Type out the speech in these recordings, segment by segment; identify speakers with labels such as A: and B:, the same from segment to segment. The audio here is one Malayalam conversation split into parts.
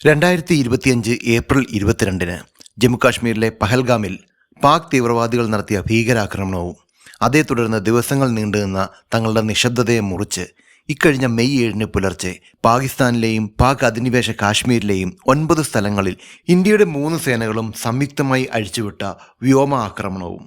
A: രണ്ടായിരത്തി ഇരുപത്തിയഞ്ച് ഏപ്രിൽ ഇരുപത്തിരണ്ടിന് ജമ്മുകാശ്മീരിലെ പഹൽഗാമിൽ പാക് തീവ്രവാദികൾ നടത്തിയ ഭീകരാക്രമണവും അതേ തുടർന്ന് ദിവസങ്ങൾ നീണ്ടുനിന്ന തങ്ങളുടെ നിശബ്ദതയെ മുറിച്ച് ഇക്കഴിഞ്ഞ മെയ് ഏഴിന് പുലർച്ചെ പാകിസ്ഥാനിലെയും പാക് അധിനിവേശ കാശ്മീരിലെയും ഒൻപത് സ്ഥലങ്ങളിൽ ഇന്ത്യയുടെ മൂന്ന് സേനകളും സംയുക്തമായി അഴിച്ചുവിട്ട വ്യോമ ആക്രമണവും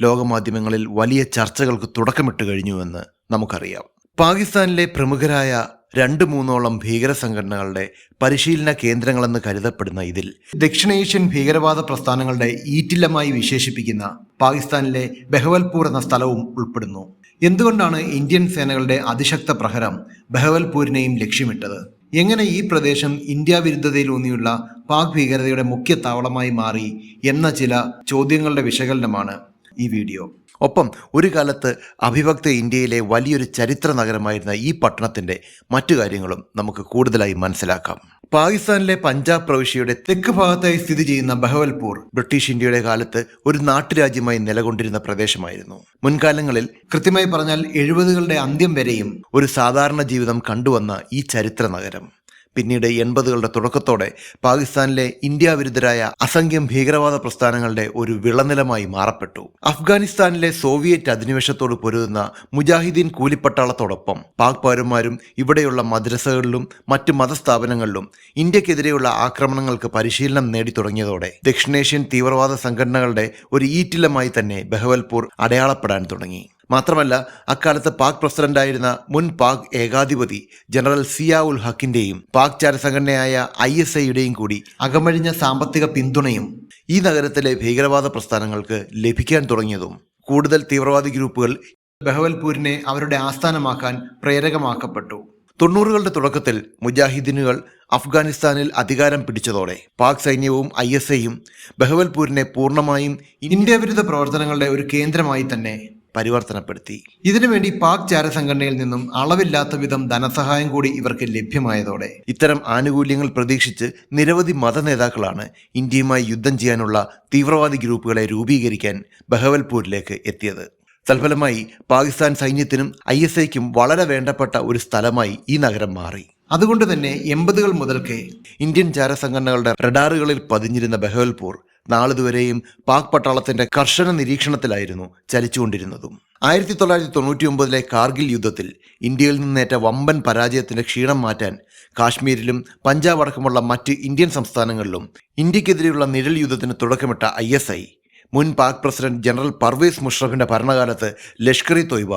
A: ലോകമാധ്യമങ്ങളിൽ വലിയ ചർച്ചകൾക്ക് തുടക്കമിട്ട് കഴിഞ്ഞുവെന്ന് നമുക്കറിയാം. പാകിസ്ഥാനിലെ പ്രമുഖരായ രണ്ട് മൂന്നോളം ഭീകര സംഘടനകളുടെ പരിശീലന കേന്ദ്രങ്ങളെന്ന് കരുതപ്പെടുന്ന ഇതിൽ ദക്ഷിണേഷ്യൻ ഭീകരവാദ പ്രസ്ഥാനങ്ങളുടെ ഈറ്റില്ലമായി വിശേഷിപ്പിക്കുന്ന പാകിസ്ഥാനിലെ ബെഹവൽപൂർ എന്ന സ്ഥലവും ഉൾപ്പെടുന്നു. എന്തുകൊണ്ടാണ് ഇന്ത്യൻ സേനകളുടെ അതിശക്ത പ്രഹരം ബെഹവൽപൂരിനെയും ലക്ഷ്യമിട്ടത്? എങ്ങനെ ഈ പ്രദേശം ഇന്ത്യ വിരുദ്ധതയിലൂന്നിയുള്ള പാക് ഭീകരതയുടെ മുഖ്യ താവളമായി മാറി എന്ന ചില ചോദ്യങ്ങളുടെ വിശകലനമാണ് ഈ വീഡിയോ. ഒപ്പം ഒരു കാലത്ത് അഭിഭക്ത ഇന്ത്യയിലെ വലിയൊരു ചരിത്ര നഗരമായിരുന്ന ഈ പട്ടണത്തിന്റെ മറ്റു കാര്യങ്ങളും നമുക്ക് കൂടുതലായി മനസ്സിലാക്കാം. പാകിസ്ഥാനിലെ പഞ്ചാബ് പ്രവിശ്യയുടെ തെക്ക് ഭാഗത്തായി സ്ഥിതി ചെയ്യുന്ന ബഹവൽപൂർ ബ്രിട്ടീഷ് ഇന്ത്യയുടെ കാലത്ത് ഒരു നാട്ടുരാജ്യമായി നിലകൊണ്ടിരുന്ന പ്രദേശമായിരുന്നു. മുൻകാലങ്ങളിൽ കൃത്യമായി പറഞ്ഞാൽ എഴുപതുകളുടെ അന്ത്യം വരെയും ഒരു സാധാരണ ജീവിതം കണ്ടുവന്ന ഈ ചരിത്ര നഗരം. പിന്നീട് എൺപതുകളുടെ തുടക്കത്തോടെ പാകിസ്ഥാനിലെ ഇന്ത്യ വിരുദ്ധരായ അസംഖ്യം ഭീകരവാദ പ്രസ്ഥാനങ്ങളുടെ ഒരു വിളനിലമായി മാറപ്പെട്ടു. അഫ്ഗാനിസ്ഥാനിലെ സോവിയറ്റ് അധിനിവേശത്തോട് പൊരുതുന്ന മുജാഹിദീൻ കൂലിപ്പട്ടാളത്തോടൊപ്പം പാക് പൗരന്മാരും ഇവിടെയുള്ള മദ്രസകളിലും മറ്റ് മതസ്ഥാപനങ്ങളിലും ഇന്ത്യക്കെതിരെയുള്ള ആക്രമണങ്ങൾക്ക് പരിശീലനം നേടി തുടങ്ങിയതോടെ ദക്ഷിണേഷ്യൻ തീവ്രവാദ സംഘടനകളുടെ ഒരു ഈറ്റിലമായി തന്നെ ബഹവൽപൂർ അടയാളപ്പെടാൻ തുടങ്ങി. മാത്രമല്ല അക്കാലത്ത് പാക് പ്രസിഡന്റായിരുന്ന മുൻ പാക് ഏകാധിപതി ജനറൽ സിയാ ഉൽ ഹക്കിന്റെയും പാക് ചാരസംഘടനയായ ഐ എസ് ഐയുടെയും കൂടി അകമഴിഞ്ഞ സാമ്പത്തിക പിന്തുണയും ഈ നഗരത്തിലെ ഭീകരവാദ പ്രസ്ഥാനങ്ങൾക്ക് ലഭിക്കാൻ തുടങ്ങിയതും കൂടുതൽ തീവ്രവാദി ഗ്രൂപ്പുകൾ ബഹവൽപൂരിനെ അവരുടെ ആസ്ഥാനമാക്കാൻ പ്രേരകമാക്കപ്പെട്ടു. തൊണ്ണൂറുകളുടെ തുടക്കത്തിൽ മുജാഹിദീനുകൾ അഫ്ഗാനിസ്ഥാനിൽ അധികാരം പിടിച്ചതോടെ പാക് സൈന്യവും ഐ എസ് ഐയും ബഹവൽപൂരിനെ പൂർണമായും ഇന്ത്യ വിരുദ്ധ പ്രവർത്തനങ്ങളുടെ ഒരു കേന്ദ്രമായി തന്നെ പരിവർത്തനപ്പെടുത്തി. ഇതിനുവേണ്ടി പാക് ചാരസംഘടനയിൽ നിന്നും അളവില്ലാത്ത വിധം ധനസഹായം കൂടി ഇവർക്ക് ലഭ്യമായതോടെ ഇത്തരം ആനുകൂല്യങ്ങൾ പ്രതീക്ഷിച്ച് നിരവധി മത നേതാക്കളാണ് ഇന്ത്യയുമായി യുദ്ധം ചെയ്യാനുള്ള തീവ്രവാദി ഗ്രൂപ്പുകളെ രൂപീകരിക്കാൻ ബഹവൽപൂരിലേക്ക് എത്തിയത്. തൽഫലമായി പാകിസ്ഥാൻ സൈന്യത്തിനും ഐ എസ് ഐക്കും വളരെ വേണ്ടപ്പെട്ട ഒരു സ്ഥലമായി ഈ നഗരം മാറി. അതുകൊണ്ട് തന്നെ എൺപതുകൾ മുതൽക്കേ ഇന്ത്യൻ ചാരസംഘടനകളുടെ റഡാറുകളിൽ പതിഞ്ഞിരുന്ന ബഹവൽപൂർ നാളിതുവരെയും പാക് പട്ടാളത്തിന്റെ കർശന നിരീക്ഷണത്തിലായിരുന്നു ചലിച്ചുകൊണ്ടിരുന്നതും. ആയിരത്തി തൊള്ളായിരത്തി തൊണ്ണൂറ്റി ഒമ്പതിലെ കാർഗിൽ യുദ്ധത്തിൽ ഇന്ത്യയിൽ നിന്നേറ്റ വമ്പൻ പരാജയത്തിന്റെ ക്ഷീണം മാറ്റാൻ കാശ്മീരിലും പഞ്ചാബ് അടക്കമുള്ള മറ്റ് ഇന്ത്യൻ സംസ്ഥാനങ്ങളിലും ഇന്ത്യക്കെതിരെയുള്ള നിഴൽ യുദ്ധത്തിന് തുടക്കമിട്ട ഐ എസ് ഐ മുൻ പാക് പ്രസിഡന്റ് ജനറൽ പർവേസ് മുഷറഫിന്റെ ഭരണകാലത്ത് ലഷ്കർ ഇ തൊയ്ബ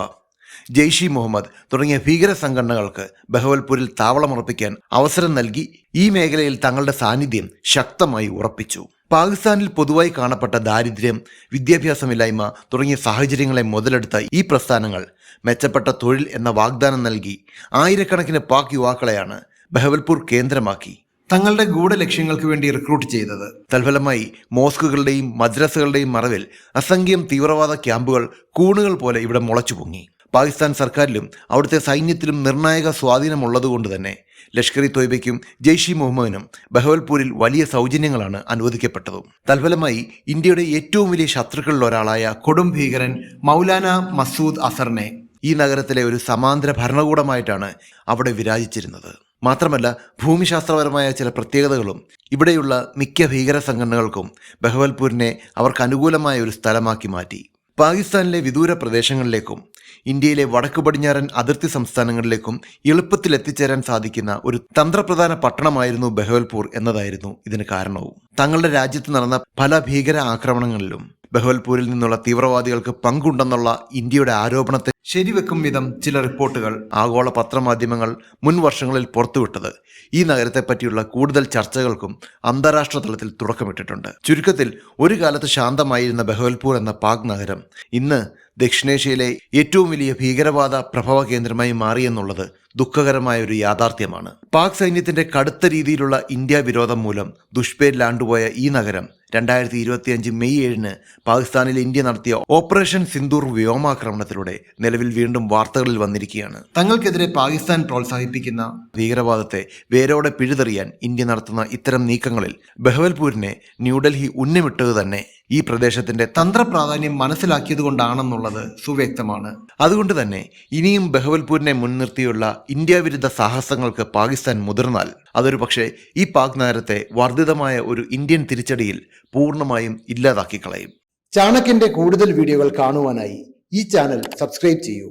A: ജെയ്ഷി മുഹമ്മദ് തുടങ്ങിയ ഭീകര സംഘടനകൾക്ക് ബഹവൽപൂരിൽ താവളമുറപ്പിക്കാൻ അവസരം നൽകി ഈ മേഖലയിൽ തങ്ങളുടെ സാന്നിധ്യം ശക്തമായി ഉറപ്പിച്ചു. പാകിസ്ഥാനിൽ പൊതുവായി കാണപ്പെട്ട ദാരിദ്ര്യം വിദ്യാഭ്യാസമില്ലായ്മ തുടങ്ങിയ സാഹചര്യങ്ങളെ മുതലെടുത്ത ഈ പ്രസ്ഥാനങ്ങൾ മെച്ചപ്പെട്ട തൊഴിൽ എന്ന വാഗ്ദാനം നൽകി ആയിരക്കണക്കിന് പാക് യുവാക്കളെയാണ് ബഹവൽപൂർ കേന്ദ്രമാക്കി. തങ്ങളുടെ ഗൂഢലക്ഷ്യങ്ങൾക്ക് വേണ്ടി റിക്രൂട്ട് ചെയ്തത്. തൽഫലമായി മോസ്കുകളുടെയും മദ്രസകളുടെയും മറവിൽ അസംഖ്യം തീവ്രവാദ ക്യാമ്പുകൾ കൂണുകൾ പോലെ ഇവിടെ മുളച്ചു പൊങ്ങി പാകിസ്ഥാൻ സർക്കാരിലും അവിടുത്തെ സൈന്യത്തിലും നിർണായക സ്വാധീനമുള്ളതുകൊണ്ട് തന്നെ ലഷ്കർ ഇ തൊയ്ബയ്ക്കും ജെയ്ഷി മുഹമ്മദിനും ബഹവൽപൂരിൽ വലിയ സൗജന്യങ്ങളാണ് അനുവദിക്കപ്പെട്ടത്. തൽഫലമായി ഇന്ത്യയുടെ ഏറ്റവും വലിയ ശത്രുക്കളിൽ ഒരാളായ കൊടും ഭീകരൻ മൗലാന മസൂദ് അസറിനെ ഈ നഗരത്തിലെ ഒരു സമാന്തര ഭരണകൂടമായിട്ടാണ് അവിടെ വിരാജിച്ചിരുന്നത്. മാത്രമല്ല ഭൂമിശാസ്ത്രപരമായ ചില പ്രത്യേകതകളും ഇവിടെയുള്ള മിക്ക ഭീകര സംഘടനകൾക്കും ബഹവൽപൂരിനെ അവർക്ക് അനുകൂലമായ ഒരു സ്ഥലമാക്കി മാറ്റി. പാകിസ്ഥാനിലെ വിദൂര പ്രദേശങ്ങളിലേക്കും ഇന്ത്യയിലെ വടക്കു പടിഞ്ഞാറൻ അതിർത്തി സംസ്ഥാനങ്ങളിലേക്കും എളുപ്പത്തിൽ എത്തിച്ചേരാൻ സാധിക്കുന്ന ഒരു തന്ത്രപ്രധാന പട്ടണമായിരുന്നു ബഹവൽപൂർ എന്നതായിരുന്നു ഇതിന് കാരണവും. തങ്ങളുടെ രാജ്യത്ത് നടന്ന പല ഭീകര ആക്രമണങ്ങളിലും ബഹവൽപൂരിൽ നിന്നുള്ള തീവ്രവാദികൾക്ക് പങ്കുണ്ടെന്നുള്ള ഇന്ത്യയുടെ ആരോപണത്തെ ശരിവെക്കും വിധം ചില റിപ്പോർട്ടുകൾ. ആഗോള പത്രമാധ്യമങ്ങൾ മുൻ വർഷങ്ങളിൽ പുറത്തുവിട്ടത്. ഈ നഗരത്തെ പറ്റിയുള്ള കൂടുതൽ ചർച്ചകൾക്കും അന്താരാഷ്ട്ര തലത്തിൽ തുടക്കമിട്ടിട്ടുണ്ട്. ചുരുക്കത്തിൽ ഒരു കാലത്ത് ശാന്തമായിരുന്ന ബഹവൽപൂർ എന്ന പാക് നഗരം ഇന്ന് ദക്ഷിണേഷ്യയിലെ ഏറ്റവും വലിയ ഭീകരവാദ പ്രഭവ കേന്ദ്രമായി മാറിയെന്നുള്ളത് ദുഃഖകരമായ ഒരു യാഥാർത്ഥ്യമാണ്. പാക് സൈന്യത്തിന്റെ കടുത്ത രീതിയിലുള്ള ഇന്ത്യ വിരോധം മൂലം ദുഷ്പേരിലാണ്ടുപോയ ഈ നഗരം രണ്ടായിരത്തി ഇരുപത്തിയഞ്ച് മെയ് ഏഴിന് പാകിസ്ഥാനിൽ ഇന്ത്യ നടത്തിയ ഓപ്പറേഷൻ സിന്ദൂർ വ്യോമാക്രമണത്തിലൂടെ നിലവിൽ വീണ്ടും വാർത്തകളിൽ വന്നിരിക്കുകയാണ്. തങ്ങൾക്കെതിരെ പാകിസ്ഥാൻ പ്രോത്സാഹിപ്പിക്കുന്ന ഭീകരവാദത്തെ വേരോടെ പിഴുതെറിയാൻ ഇന്ത്യ നടത്തുന്ന ഇത്തരം നീക്കങ്ങളിൽ ബഹവൽപൂരിനെ ന്യൂഡൽഹി ഉന്നമിട്ടത് തന്നെ. ഈ പ്രദേശത്തിന്റെ തന്ത്രപ്രാധാന്യം മനസ്സിലാക്കിയതുകൊണ്ടാണെന്നുള്ളത് സുവ്യക്തമാണ്. അതുകൊണ്ട് തന്നെ ഇനിയും ബഹവൽപൂരിനെ മുൻനിർത്തിയുള്ള ഇന്ത്യ വിരുദ്ധ സാഹസങ്ങൾക്ക് പാകിസ്ഥാൻ മുതിർന്നാൽ അതൊരു പക്ഷേ ഈ പാക് നഗരത്തെ വർദ്ധിതമായ ഒരു ഇന്ത്യൻ തിരിച്ചടിയിൽ പൂർണമായും ഇല്ലാതാക്കി കളയും
B: ചാണക്യന്റെ കൂടുതൽ വീഡിയോകൾ കാണുവാനായി ഈ ചാനൽ സബ്സ്ക്രൈബ് ചെയ്യൂ.